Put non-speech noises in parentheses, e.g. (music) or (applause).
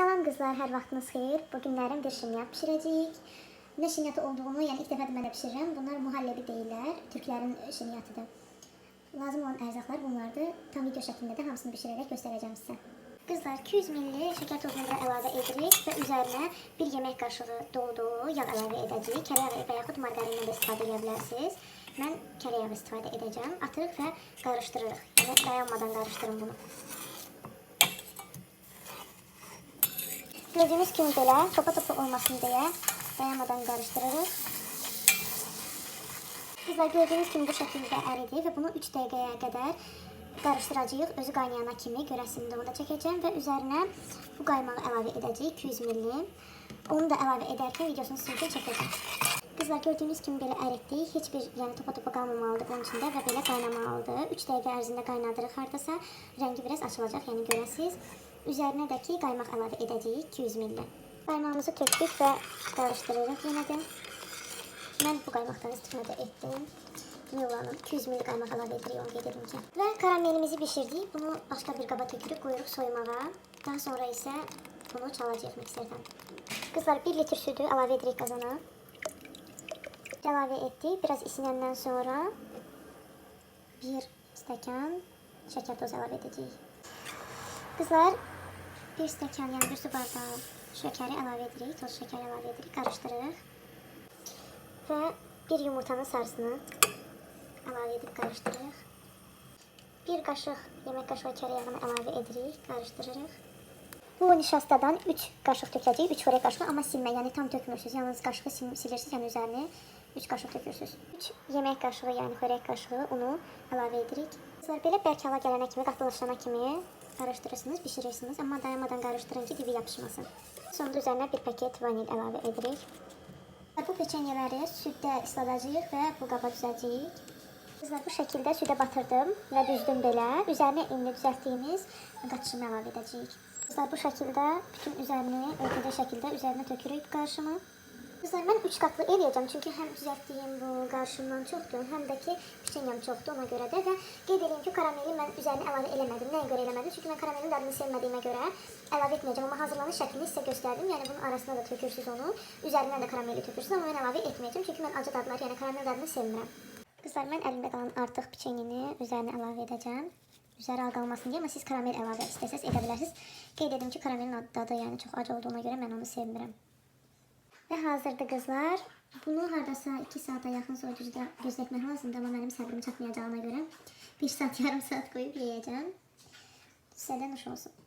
Salam qızlar, hər vaxtınız xeyir. Bu günlərim bir şirniyyat bişirəcəyik. Nə şirniyyatı olduğunu, yəni ilk dəfə də mən də. Bunlar muhallebi deyirlər, türklərin şirniyyatıdır. Lazım olan ərzaqlar bunlardır. Tam video şəklində də hamısını bişirərək göstərəcəm sizə. Qızlar 200 ml şəkər tozunu da əlavə edirik və üzərinə 1 yemək qaşığı dolu yağ əlavə edəcəyik. Kərə yağı və yaxud marqarindən də istifadə edə bilərsiniz. Mən kərə yağı istifadə edəcəm. Atırıq və qarışdırırıq. Yəni dayanmadan qarışdırın bunu. Gördüğünüz kimi belə topa topa olmasın deyə dayanmadan qarışdırırıq. Qızlar gördüyünüz kimi bu şəkildə əridi və bunu 3 dəqiqəyə qədər qarışdıracağıq. Özü qaynayana kimi görəsində onu da çəkəcəm və üzərinə bu qaymağı əlavə edəcəyik 200 ml. Onu da əlavə edərkən videosunu üçün çəkəcəm. Qızlar gördüyünüz kimi belə əritdik. Heç bir yəni topa topa qalmamalıdır bunun içində və belə qaynamalıdır. 3 dəqiqə ərzində qaynadırıq hardasa. Rəngi biraz açılacaq, yəni görəsiniz. Üzərinə də ki qaymaq əlavə edəcəyik 200 ml. Qaymağımızı tökdük və qarışdırırıq yenə də. Mən bu qaymaqdan istifadə etdim. Millanın 200 ml qaymaq əlavə edirik onu qeyd edim ki. Və karamelimizi bişirdik. Bunu başqa bir qaba tökürüb qoyuruq soymağa. Daha sonra isə bunu çalacağıq mikserdən. Qızlar 1 litr südü əlavə edirik qazana. Əlavə etdik. Biraz isinəndən sonra 1 stəkan şəkər tozu əlavə edəcəyik. Qızlar 1 stəkan, yəni 1 su bardağı şəkəri əlavə edirik, toz şəkəri əlavə edirik, qarışdırırıq. Və 1 yumurtanın sarısını əlavə edib qarışdırırıq. 1 qaşıq yemək qaşığı kərə yağını əlavə edirik, qarışdırırıq. Bu nişastadan 3 qaşıq tökəcəyik, 3 xörək qaşığı, amma silmə, yəni tam tökmürsünüz. Yalnız qaşığı sil silirsiniz, yəni üzərini 3 qaşıq tökürsünüz. 3 yemək qaşığı, yəni xörək qaşığı unu əlavə edirik. Qızlar belə bərk hala gələnə kimi, qatılaşana kimi qarışdırırsınız, bişirirsiniz, amma dayanmadan qarışdırın ki, dibi yapışmasın. Sonda üzərinə bir paket vanil əlavə edirik. Bu peçenyeləri süddə ısladacağıq və bu qaba düzəcəyik. Qızlar bu şəkildə südə batırdım və düzdüm belə. Üzərinə indi düzəltdiyimiz qaçışımı əlavə edəcəyik. Qızlar bu şəkildə bütün üzərini ölçüdə şəkildə üzərinə tökürük qarışımı. Qızlar mən 3 qatlı eləyəcəm çünki həm düzəltdiyim bu qarışımdan çoxdur, həm də ki peçenyam çoxdur ona görə də və qeyd edeyim ki karameli mən üzərinə əlavə eləmədim. Nəyə görə eləmədim? Çünki mən karamelin dadını sevmədiyimə görə əlavə etməyəcəm, amma hazırlanış şəklini sizə göstərdim. Yəni bunun arasına da tökürsüz onu, üzərinə də karameli tökürsüz, amma mən əlavə etməyəcəm çünki mən acı dadları, yəni karamel dadını sevmirəm. Qızlar mən əlimdə qalan artıq peçenyini üzərinə əlavə edəcəm. Üzəri al qalmasın deyə, amma siz karamel əlavə istəsəz edə bilərsiniz. Qeyd ki, karamelin dadı yəni çox acı olduğuna görə mən onu sevmirəm. Və hazırdır qızlar. Bunu hardasa 2 saata yaxın soyucuda gözlətmək lazımdır, amma mənim səbrim çatmayacağına görə 1 saat, (laughs) yarım saat qoyub yeyəcəm. Sizə də olsun.